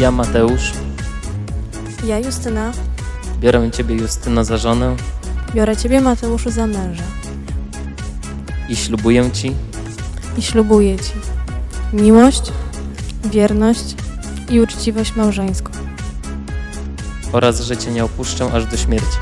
Ja, Mateusz, Ja, Justyna, biorę Ciebie, Justyno, za żonę. Biorę Ciebie, Mateuszu, za męża. I ślubuję Ci. I ślubuję Ci. Miłość, wierność i uczciwość małżeńską. Oraz, że Cię nie opuszczę aż do śmierci.